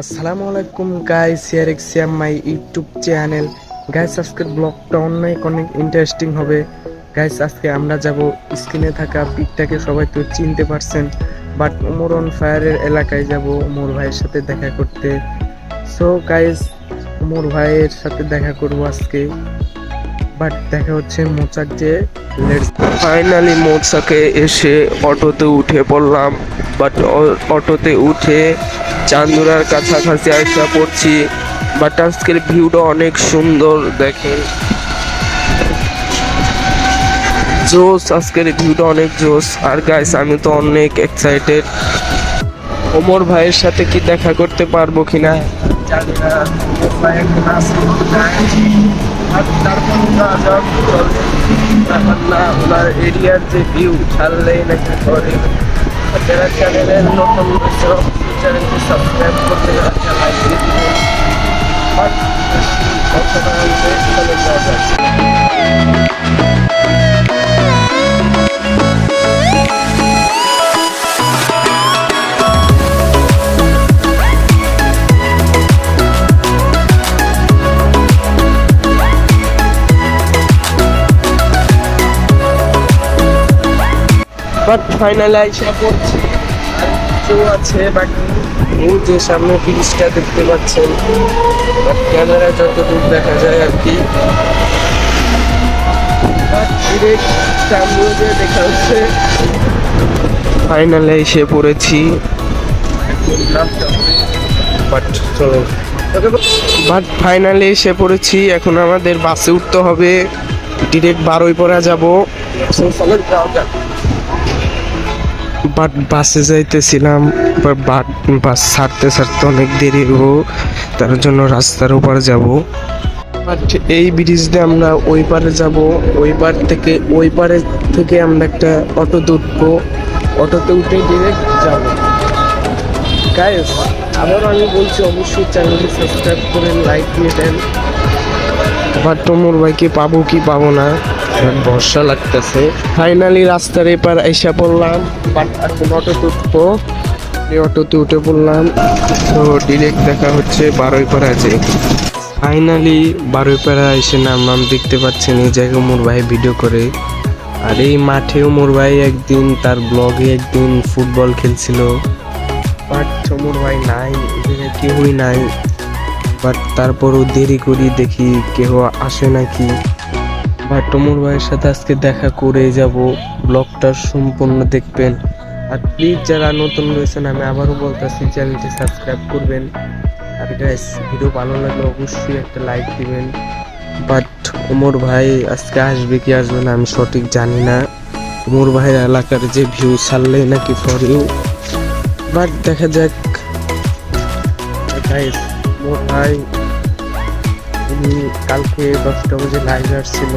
আসসালামু আলাইকুম guys here axiom my YouTube channel guys আজকের ব্লগটা অনেক অনেক ইন্টারেস্টিং হবে। গাইস আজকে আমরা যাব স্ক্রিনে থাকা পিকটাকে সবাই তো চিনতে পারছেন বাট ওমর অন ফায়ারের এলাকায় যাব ওমর ভাইয়ের সাথে দেখা করতে। সো গাইস ওমর ভাইয়ের সাথে দেখা করব আজকে। বাট দেখা হচ্ছে মোচাক যে ফাইনালি মোচাকে এসে অটোতে উঠে পড়লাম বাট অটোতে উঠে চান্দুরার কাছাকাছি আসা পড়ছি বাট আজকের ভিউটা অনেক সুন্দর, দেখেন। জোস আজকের ভিউটা অনেক জোস আর গাইস আমি তো অনেক এক্সাইটেড ওমর ভাইয়ের সাথে কি দেখা করতে পারব কিনা? জানি না ওমর ভাই এখন আছে কি নাই। আর তারপর ওরা যাওয়ার পরে ব্যাপার না ওনার এরিয়ার যে ভিউ ছাড়লেই নাকি করে যারা চ্যানেলের নতুন চ্যানেলটি সাবস্ক্রাইব করতে একটা লাইক বাট ফাইনালি আইসা পড়ছি আছে বাকি এই যে সামনে ব্রিজটা দেখতে পাচ্ছেন বাট ক্যামেরায় যতদূর দেখা যায় আর কি। বাট ডিরেক্ট সামনে দেখা হচ্ছে ফাইনালি এসে পড়েছি। বাট চলো। বাট ফাইনালি এসে পড়েছি, এখন আমাদের বাসে উঠতে হবে। ডিরেক্ট বারোই পড়া যাব। বাট বাসে যাইতেছিলাম, বাট বাস ছাড়তে ছাড়তে অনেক দেরি হব তার জন্য রাস্তার উপর যাব। বাট এই ব্রিজ দিয়ে আমরা ওই পারে যাব, ওই পার থেকে, ওই পারে থেকে আমরা একটা অটো উঠবো। অটোতে উঠে ডিরেক্ট যাব। গাইস আবার আমি বলছি, অবশ্যই চ্যানেলটি সাবস্ক্রাইব করে লাইক দিয়ে দেন। বাট তোমর ভাইকে পাবো কি পাবো না? এবার বর্ষা লাগতেছে। ফাইনালি রাস্তার এপার এসে পড়লাম বাট এখন অটোতে উঠবো। অটোতে উঠে পড়লাম, তো ডিরেক্ট দেখা হচ্ছে বারোই পাড়া যে। ফাইনালি বারোই পাড়া এসে নামলাম, দেখতে পাচ্ছেন এই জায়গায় মোর ভাই ভিডিও করে। আর এই মাঠেও মোর ভাই একদিন, তার ব্লগে একদিন ফুটবল খেলছিল। বাট মোর ভাই নাই এখানে কেউই নাই। বাট তারপরও দেরি করি দেখি কেউ আসে নাকি। বাট টমর ভাইয়ের সাথে আজকে দেখা করে যাব। ব্লগটা সম্পূর্ণ দেখবেন। আর প্লিজ যারা নতুন রয়েছেন, আমি আবারও বলতেছি, চ্যানেলটি সাবস্ক্রাইব করবেন। আর গাইস ভিডিও ভালো লাগলে অবশ্যই একটা লাইক দিবেন। বাট ওমর ভাই আজকে আসবে কি আসবে না, আমি সঠিক জানি না। ওমর ভাইয়ের এলাকার যে ভিউ ছাড়লে নাকি ফর ইউ বাট দেখা যাক। গাইস ভাই উনি কালকে দশটা বাজে লাইভ আসছিল।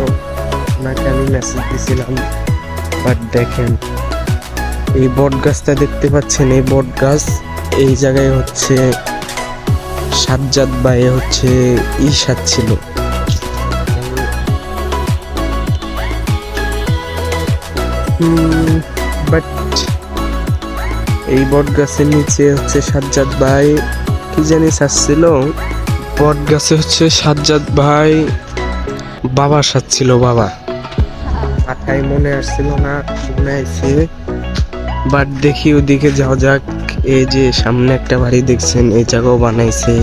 ওনাকে আমি মেসেজ দিয়েছিলাম বাট দেখেন, এই বট গাছটা দেখতে পাচ্ছেন? এই বট গাছ এই জায়গায় হচ্ছে সাজ্জাদ বাই হচ্ছে ঈশাদ ছিল। বাট এই বট গাছের নিচে হচ্ছে সাজ্জাদ ভাই, কি জানি চাচ্ছিল বট গাছে হচ্ছে সাজ্জাদ ভাই বাবার সাথ ছিল বাবা। মাথায় মনে আসছিল না মনে আইছে। বাট দেখি ওদিকে যাওয়া যাক এই যে সামনে একটা বাড়ি দেখছেন এই জায়গাও বানাইছে।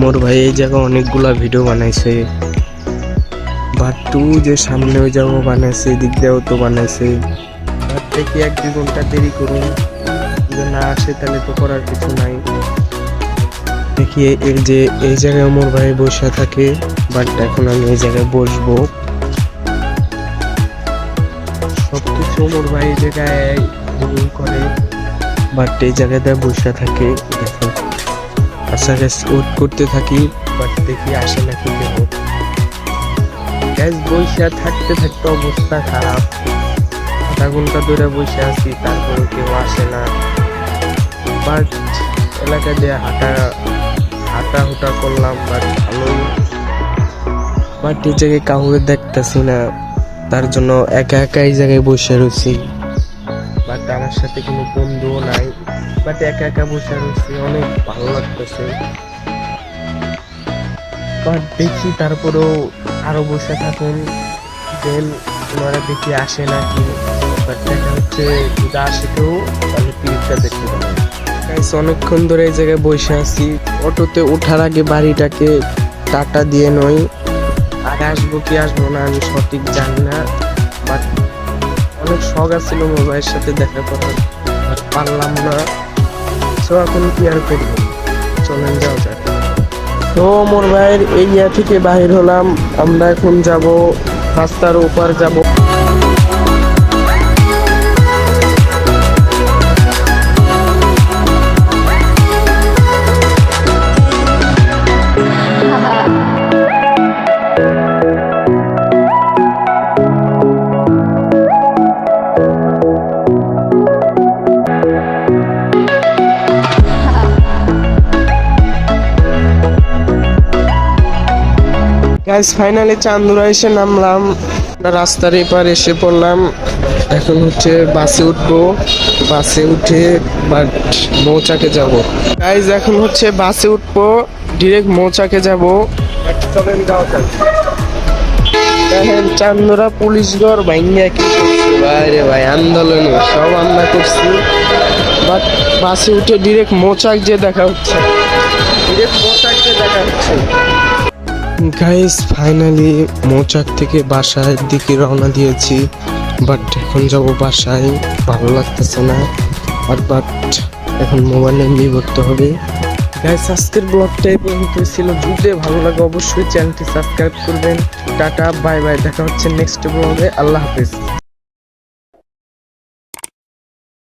মোর ভাই এই জায়গা অনেকগুলা ভিডিও বানাইছে। বাট টু যে সামনে ওই জায়গাও বানাইছে এদিক দিয়েও তো বানাইছে। বাট দেখি এক দুই ঘণ্টা দেরি করুন। যদি না আসে তাহলে তো করার কিছু নাই। দেখি এই যে এই জায়গায় মোর ভাই বসে থাকে বাট এখন আমি এই জায়গায় বসবো। সবকিছু মোর ভাই এই জায়গায় করে বাট এই জায়গাতে বসে থাকে, দেখো। আশা কাছাকাছি ওয়েট করতে থাকি বাট দেখি আসে নাকি কেউ। গ্যাস বসে থাকতে থাকতে অবস্থা খারাপ। আধা ঘণ্টা ধরে বসে আছি, তারপরে কেউ আসে না। বাট এলাকা দিয়ে হাঁটা হাঁটা হুটা করলাম বাট ভালোই। বাট এই জায়গায় কাউকে দেখতেছি না। তার জন্য একা একা এই জায়গায় বসে রয়েছি। বাট আমার সাথে কোনো বন্ধুও নাই। বাট একা একা বসে রয়েছে অনেক ভালো লাগতেছে। বাট দেখি তারপরেও আরও বসে থাকুন। দেন ওনারা দেখি আসে নাকি। বাট দেখা হচ্ছে যদি আসে কেউ তাহলে গাইস অনেকক্ষণ ধরে এই জায়গায় বসে আছি। অটোতে ওঠার আগে বাড়িটাকে টাটা দিয়ে নই। আর আসব কি আসব না, আমি সঠিক জানি না। বাট অনেক শখ আছিল মোবাইলের সাথে দেখা করার বাট পারলাম না। তো এখন কি আর করব? চলেন যাও যাক। তো মোর ভাইয়ের এই ইয়া থেকে বাহির হলাম। আমরা এখন যাব রাস্তার ওপার যাব। গাইস ফাইনালি চান্দুরা এসে নামলাম। রাস্তার এপার এসে পড়লাম। এখন হচ্ছে বাসে উঠবো। বাসে উঠে বাট মৌচাকে যাব। গাইস এখন হচ্ছে বাসে উঠবো। ডিরেক্ট মৌচাকে যাব। দেখেন, চান্দুরা পুলিশ গড় ভাইঙ্গা কি করছে? ভাই রে ভাই, আন্দোলনে সব আমরা করছি। বাট বাসে উঠে ডিরেক্ট মোচাক যে দেখা হচ্ছে। ডিরেক্ট মোচাক যে দেখা হচ্ছে। গাইস ফাইনালি মৌচাক থেকে বাসায় দিকে রওনা দিয়েছি বাট এখন যাব বাসায়, ভালো লাগতেছে না, আর বাট এখন মোবাইলে নিয়ে করতে হবে। গাইস আজকের ব্লগটাই পর্যন্ত ছিল। যদি ভালো লাগে অবশ্যই চ্যানেলটি সাবস্ক্রাইব করবেন। টাটা বাই বাই দেখা হচ্ছে নেক্সট ব্লগে আল্লাহ হাফেজ।